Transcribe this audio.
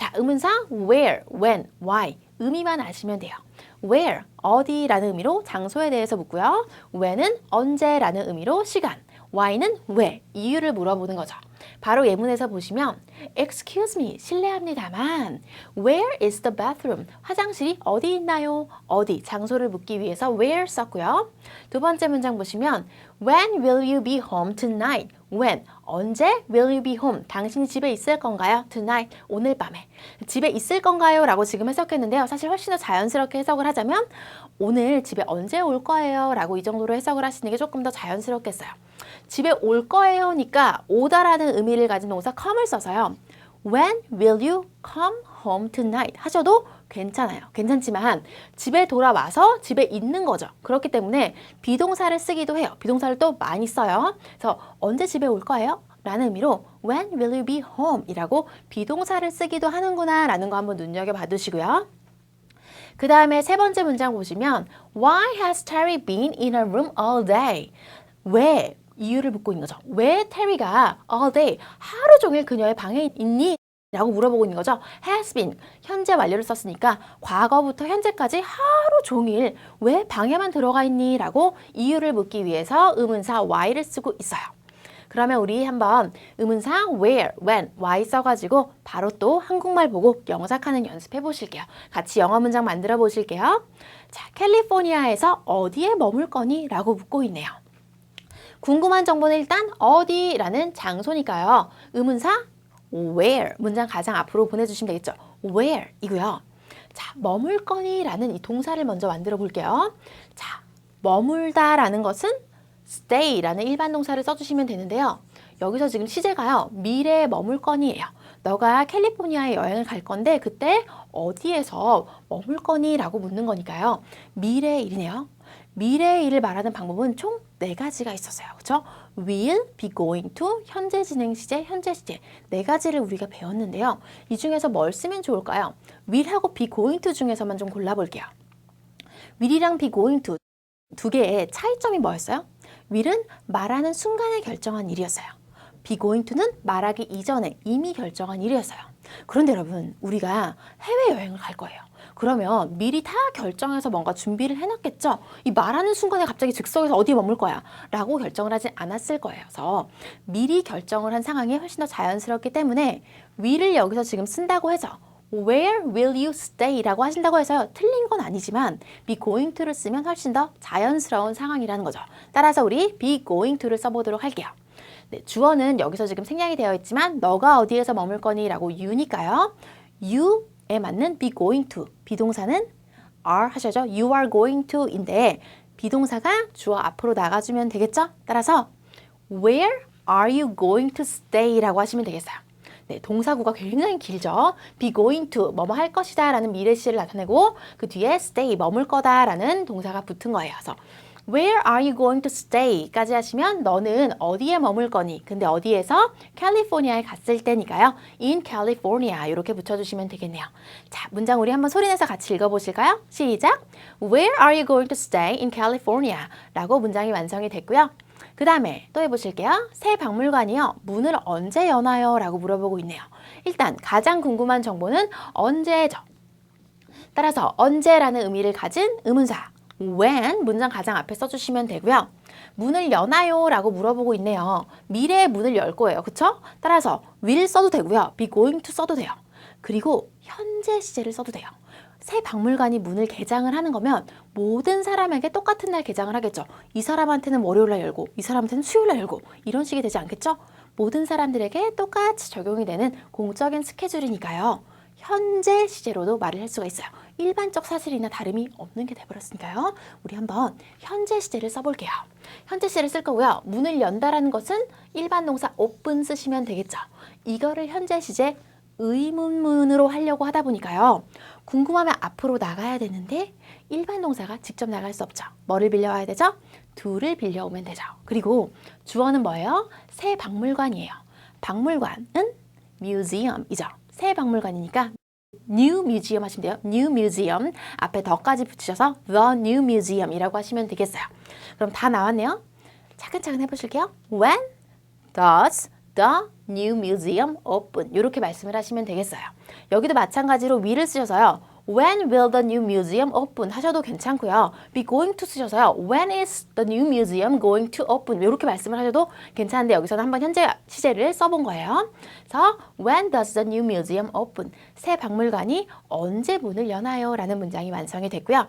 자, 의문사 where, when, why 의미만 아시면 돼요. where 어디라는 의미로 장소에 대해서 묻고요. when은 언제라는 의미로 시간, why는 왜 이유를 물어보는 거죠. 바로 예문에서 보시면 excuse me 실례합니다만 where is the bathroom 화장실이 어디 있나요? 어디 장소를 묻기 위해서 where 썼고요. 두 번째 문장 보시면 when will you be home tonight? When 언제 will you be home? 당신이 집에 있을 건가요? tonight 오늘 밤에 집에 있을 건가요? 라고 지금 해석했는데요. 사실 훨씬 더 자연스럽게 해석을 하자면 오늘 집에 언제 올 거예요? 라고 이 정도로 해석을 하시는 게 조금 더 자연스럽겠어요. 집에 올 거예요니까 오다라는 의미를 가진 동사 come을 써서요. When will you come home tonight? 하셔도 괜찮아요. 괜찮지만 집에 돌아와서 집에 있는 거죠. 그렇기 때문에 비동사를 쓰기도 해요. 비동사를 또 많이 써요. 그래서 언제 집에 올 거예요? 라는 의미로 When will you be home? 이라고 비동사를 쓰기도 하는구나 라는 거 한번 눈여겨봐 두시고요. 그 다음에 세 번째 문장 보시면 Why has Terry been in her room all day? 왜? 이유를 묻고 있는 거죠. 왜 테리가 all day 하루 종일 그녀의 방에 있니? 라고 물어보고 있는 거죠. has been 현재 완료를 썼으니까 과거부터 현재까지 하루 종일 왜 방에만 들어가 있니? 라고 이유를 묻기 위해서 의문사 why를 쓰고 있어요. 그러면 우리 한번 의문사 where, when, why 써가지고 바로 또 한국말 보고 영작하는 연습해 보실게요. 같이 영어 문장 만들어 보실게요. 자, 캘리포니아에서 어디에 머물 거니? 라고 묻고 있네요. 궁금한 정보는 일단 어디라는 장소니까요. 의문사 where 문장 가장 앞으로 보내주시면 되겠죠. where 이고요. 자, 머물 거니라는 이 동사를 먼저 만들어 볼게요. 자, 머물다라는 것은 stay라는 일반 동사를 써주시면 되는데요. 여기서 지금 시제가요. 미래에 머물 거니예요. 너가 캘리포니아에 여행을 갈 건데 그때 어디에서 머물 거니? 라고 묻는 거니까요. 미래의 일이네요. 미래의 일을 말하는 방법은 총 네 가지가 있었어요. 그렇죠? will, be going to, 현재 진행 시제, 현재 시제 네 가지를 우리가 배웠는데요. 이 중에서 뭘 쓰면 좋을까요? will하고 be going to 중에서만 좀 골라볼게요. will이랑 be going to 두 개의 차이점이 뭐였어요? will은 말하는 순간에 결정한 일이었어요. be going to는 말하기 이전에 이미 결정한 일이었어요. 그런데 여러분, 우리가 해외여행을 갈 거예요. 그러면 미리 다 결정해서 뭔가 준비를 해놨겠죠? 이 말하는 순간에 갑자기 즉석에서 어디에 머물 거야? 라고 결정을 하지 않았을 거예요. 그래서 미리 결정을 한 상황이 훨씬 더 자연스럽기 때문에 will을 여기서 지금 쓴다고 해서 Where will you stay? 라고 하신다고 해서요. 틀린 건 아니지만 be going to를 쓰면 훨씬 더 자연스러운 상황이라는 거죠. 따라서 우리 be going to를 써보도록 할게요. 네, 주어는 여기서 지금 생략이 되어 있지만 너가 어디에서 머물 거니? 라고 you니까요. you 에 맞는 be going to. 비동사는 are 하셔죠. you are going to인데 비동사가 주어 앞으로 나가주면 되겠죠? 따라서 where are you going to stay? 라고 하시면 되겠어요. 네, 동사구가 굉장히 길죠. be going to, 뭐뭐 할 것이다 라는 미래 시를 나타내고 그 뒤에 stay, 머물 거다 라는 동사가 붙은 거예요. 그래서 Where are you going to stay? 까지 하시면 너는 어디에 머물 거니? 근데 어디에서? 캘리포니아에 갔을 때니까요. In California 이렇게 붙여주시면 되겠네요. 자, 문장 우리 한번 소리내서 같이 읽어보실까요? 시작! Where are you going to stay in California? 라고 문장이 완성이 됐고요. 그 다음에 또 해보실게요. 새 박물관이요. 문을 언제 여나요? 라고 물어보고 있네요. 일단 가장 궁금한 정보는 언제죠. 따라서 언제라는 의미를 가진 의문사 when 문장 가장 앞에 써주시면 되고요. 문을 여나요? 라고 물어보고 있네요. 미래의 문을 열 거예요. 그쵸? 따라서 will 써도 되고요. be going to 써도 돼요. 그리고 현재 시제를 써도 돼요. 새 박물관이 문을 개장을 하는 거면 모든 사람에게 똑같은 날 개장을 하겠죠. 이 사람한테는 월요일 날 열고 이 사람한테는 수요일 날 열고 이런 식이 되지 않겠죠? 모든 사람들에게 똑같이 적용이 되는 공적인 스케줄이니까요. 현재 시제로도 말을 할 수가 있어요. 일반적 사실이나 다름이 없는 게 돼버렸으니까요. 우리 한번 현재 시제를 써볼게요. 현재 시제를 쓸 거고요. 문을 연다라는 것은 일반 동사 open 쓰시면 되겠죠. 이거를 현재 시제 의문문으로 하려고 하다 보니까요. 궁금하면 앞으로 나가야 되는데 일반 동사가 직접 나갈 수 없죠. 뭐를 빌려와야 되죠? 둘을 빌려오면 되죠. 그리고 주어는 뭐예요? 새 박물관이에요. 박물관은 museum이죠. 새 박물관이니까 new museum 하시면 돼요. new museum 앞에 더까지 붙이셔서 the new museum이라고 하시면 되겠어요. 그럼 다 나왔네요. 차근차근 해보실게요. When does the new museum open? 이렇게 말씀을 하시면 되겠어요. 여기도 마찬가지로 will을 쓰셔서요. When will the new museum open? 하셔도 괜찮고요. be going to 쓰셔서요. When is the new museum going to open? 이렇게 말씀을 하셔도 괜찮은데 여기서는 한번 현재 시제를 써본 거예요. 그래서 When does the new museum open? 새 박물관이 언제 문을 여나요? 라는 문장이 완성이 됐고요.